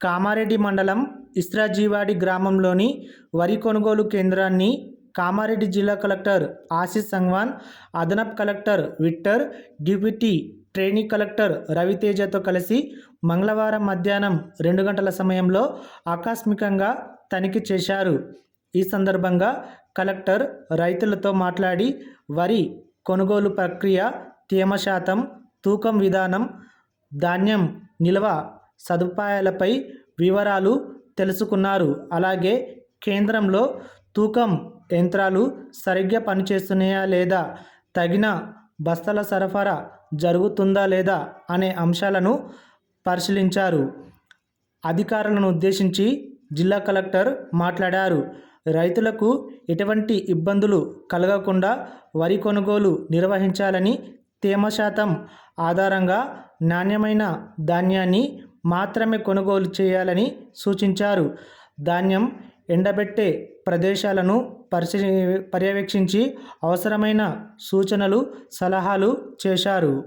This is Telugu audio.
కామారెడ్డి మండలం ఇస్రాజీవాడి గ్రామంలోని వరి కొనుగోలు కేంద్రాన్ని కామారెడ్డి జిల్లా కలెక్టర్ ఆశీష్ సంగ్వాన్ అదనపు collector Victor deputy trainee collector రవితేజతో కలిసి మంగళవారం మధ్యాహ్నం రెండు గంటల సమయంలో ఆకస్మికంగా తనిఖీ చేశారు. ఈ సందర్భంగా కలెక్టర్ రైతులతో మాట్లాడి వరి కొనుగోలు ప్రక్రియ తేమ శాతం తూకం విధానం ధాన్యం నిల్వ సదుపాయాలపై వివరాలు తెలుసుకున్నారు. అలాగే కేంద్రంలో తూకం యంత్రాలు సరిగ్గా పనిచేస్తున్నాయా లేదా తగిన బస్తాల సరఫరా జరుగుతుందా లేదా అనే అంశాలను పరిశీలించారు. అధికారులను ఉద్దేశించి జిల్లా కలెక్టర్ మాట్లాడారు. రైతులకు ఎటువంటి ఇబ్బందులు కలగకుండా వరి కొనుగోలు నిర్వహించాలని తేమ శాతం ఆధారంగా నాణ్యమైన ధాన్యాన్ని మాత్రమే కొనుగోలు చేయాలని సూచించారు. ధాన్యం ఎండబెట్టే ప్రదేశాలను పరిశీ పర్యవేక్షించి అవసరమైన సూచనలు సలహాలు చేశారు.